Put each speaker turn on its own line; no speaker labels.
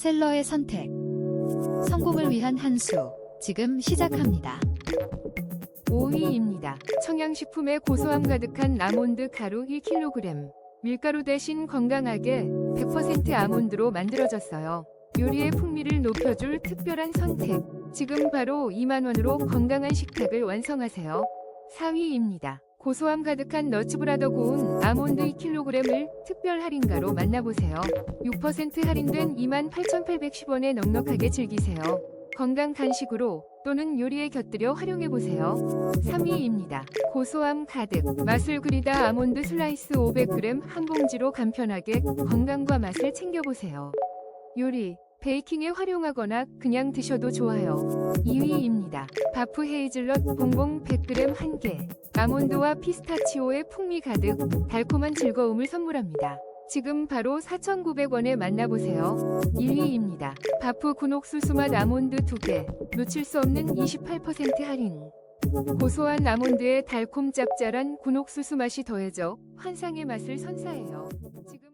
셀러의 선택. 성공을 위한 한 수. 지금 시작합니다.
5위입니다. 청양식품에 고소함 가득한 아몬드 가루 1kg. 밀가루 대신 건강하게 100% 아몬드로 만들어졌어요. 요리의 풍미를 높여줄 특별한 선택. 지금 바로 2만원으로 건강한 식탁을 완성하세요. 4위입니다. 고소함 가득한 너츠브라더 고운 아몬드 2kg을 특별 할인가로 만나보세요. 6% 할인된 28,810원에 넉넉하게 즐기세요. 건강 간식으로 또는 요리에 곁들여 활용해보세요. 3위입니다. 고소함 가득, 맛을 그리다 아몬드 슬라이스 500g 한 봉지로 간편하게 건강과 맛을 챙겨보세요. 요리, 베이킹에 활용하거나 그냥 드셔도 좋아요. 2위입니다. 바프 헤이즐넛 봉봉 100g 1개. 아몬드와 피스타치오의 풍미 가득, 달콤한 즐거움을 선물합니다. 지금 바로 4,900원에 만나보세요. 1위입니다. 바프 군옥수수 맛 아몬드 2개. 놓칠 수 없는 28% 할인. 고소한 아몬드에 달콤 짭짤한 군옥수수 맛이 더해져 환상의 맛을 선사해요. 지금